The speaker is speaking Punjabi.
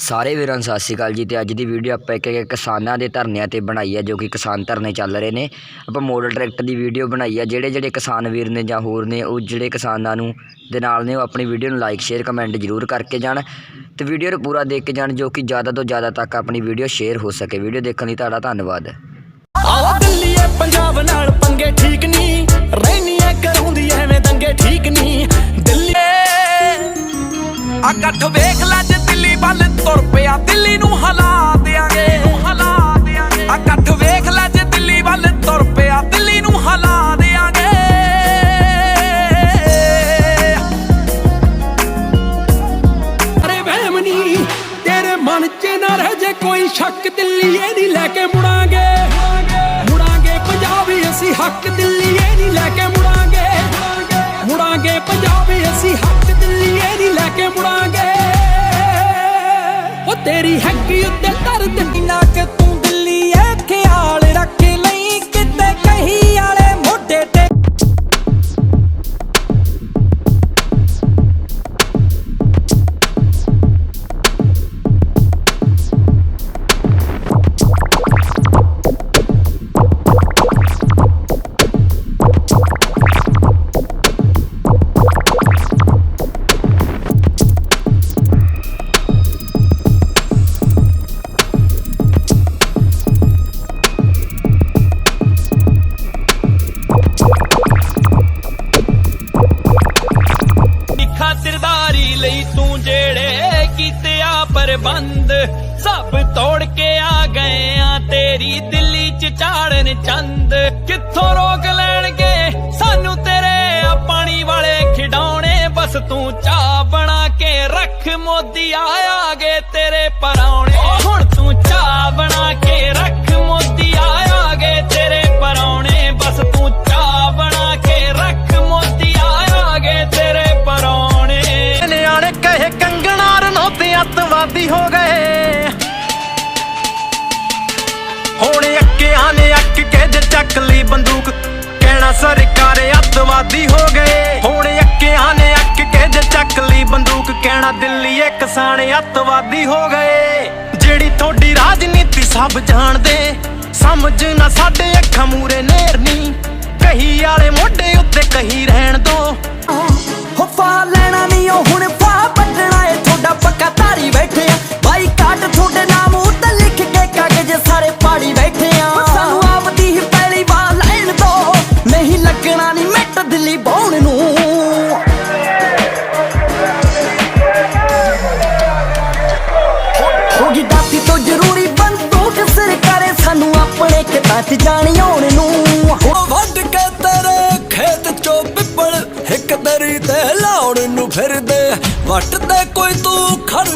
ਸਾਰੇ ਵੀਰਾਂ ਨੂੰ ਸਤਿ ਸ਼੍ਰੀ ਅਕਾਲ ਜੀ, ਤੇ ਅੱਜ ਦੀ ਵੀਡੀਓ ਆਪਾਂ ਇੱਕ ਇੱਕ ਕਿਸਾਨਾਂ ਦੇ ਧਰਨਿਆਂ ਤੇ ਬਣਾਈ ਹੈ ਜੋ ਕਿ ਕਿਸਾਨ ਧਰਨੇ ਚੱਲ ਰਹੇ ਨੇ। ਆਪਾਂ ਮੋਡਲ ਟਰੈਕਟਰ ਦੀ ਵੀਡੀਓ ਬਣਾਈ ਹੈ ਜਿਹੜੇ ਜਿਹੜੇ ਕਿਸਾਨ ਵੀਰ ਨੇ ਜਾਂ ਹੋਰ ਨੇ, ਉਹ ਜਿਹੜੇ ਕਿਸਾਨਾਂ ਨੂੰ ਦੇ ਨਾਲ ਨੇ, ਉਹ ਆਪਣੀ ਵੀਡੀਓ ਨੂੰ ਲਾਈਕ ਸ਼ੇਅਰ ਕਮੈਂਟ ਜ਼ਰੂਰ ਕਰਕੇ ਜਾਣ। ਤੇ ਵੀਡੀਓ ਨੂੰ ਪੂਰਾ ਦੇਖ ਕੇ ਜਾਣ, ਜੋ ਕਿ ਜ਼ਿਆਦਾ ਤੋਂ ਜ਼ਿਆਦਾ ਤੱਕ ਆਪਣੀ ਵੀਡੀਓ ਸ਼ੇਅਰ ਹੋ ਸਕੇ। ਵੀਡੀਓ ਦੇਖਣ ਲਈ ਤੁਹਾਡਾ ਧੰਨਵਾਦ। ਆਵਾ ਦਿੱਲੀਏ ਪੰਜਾਬ ਨਾਲ ਪੰਗੇ ਠੀਕ ਨਹੀਂ ਰਹਿਨੀ ਕਰਾਉਂਦੀ ਕੇ ਮੁੜਾਂਗੇ। ਮੁੜਾਂਗੇ ਪੰਜਾਬੀ ਅਸੀਂ ਹੱਕ ਦਿੱਲੀਏ ਨਹੀਂ ਲੈ ਕੇ ਮੁੜਾਂਗੇ। ਮੁੜਾਂਗੇ ਪੰਜਾਬੀ ਅਸੀਂ ਹੱਕ ਦਿੱਲੀਏ ਨਹੀਂ ਲੈ ਕੇ ਮੁੜਾਂਗੇ। ਉਹ ਤੇਰੀ ਹੱਕੀ ਉੱਤੇ ਦਰਦ ਨਾ ਕਿ ਪ੍ਰਬੰਧ ਸਭ ਤੋੜ ਕੇ ਆ ਗਏ ਆ। ਤੇਰੀ ਦਿੱਲੀ ਚ ਚਾੜਨ ਚੰਦ ਕਿੱਥੋਂ ਰੋਕ ਲੈਣਗੇ? ਸਾਨੂੰ ਤੇਰੇ ਆ ਪਾਣੀ ਵਾਲੇ ਖਿਡੌਣੇ। ਬਸ ਤੂੰ ਚਾਹ ਬਣਾ ਕੇ ਰੱਖ, ਮੋਦੀ ਆਇਆ ਗਏ ਤੇਰੇ ਪਰੌਣੇ। ਹੁਣ ਤੂੰ ਚਾਹ ਬਣਾ ਕੇ ਰੱਖ ਅੱਤਵਾਦੀ ਹੋ ਗਏ। ਹੁਣ ਅੱਕਿਆਂ ਨੇ ਅੱਕ ਕੇ ਜੇ ਚੱਕ ਲਈ ਬੰਦੂਕ, ਕਹਿਣਾ ਸਰਕਾਰ ਅੱਤਵਾਦੀ ਹੋ ਗਏ। ਹੁਣ ਅੱਕਿਆਂ ਨੇ ਅੱਕ ਕੇ ਜੇ ਚੱਕ ਲਈ ਬੰਦੂਕ, ਕਹਿਣਾ ਦਿੱਲੀ ਇਹ ਕਿਸਾਨ ਅੱਤਵਾਦੀ ਹੋ ਗਏ। ਜਿਹੜੀ ਤੁਹਾਡੀ ਰਾਜਨੀਤੀ ਸਭ ਜਾਣਦੇ, ਸਮਝ ਨਾ ਸਾਡੇ ਅੱਖਾਂ ਮੂਰੇ ਨੇਰਨੀ ਕਹੀ ਵਾਲੇ ਮੋਢੇ ਉੱਤੇ ਕਹੀ ਰਹਿਣ ਦੋ। ਹੋ ਫਾ ਲੈਣਾ ਨਹੀਂ ਉਹ ਹੁਣ ਆਪਣੇ ਜਾਣੀ ਆਉਣ ਨੂੰ। ਉਹ ਵੱਢ ਕੇ ਤੇਰੇ ਖੇਤ ਚੋਂ ਪਿੱਪਲ, ਇੱਕ ਦਰੀ ਤੇ ਲਾਉਣ ਨੂੰ ਫਿਰਦੇ। ਵੱਟ ਤੇ ਕੋਈ ਤੂੰ ਖੜਨ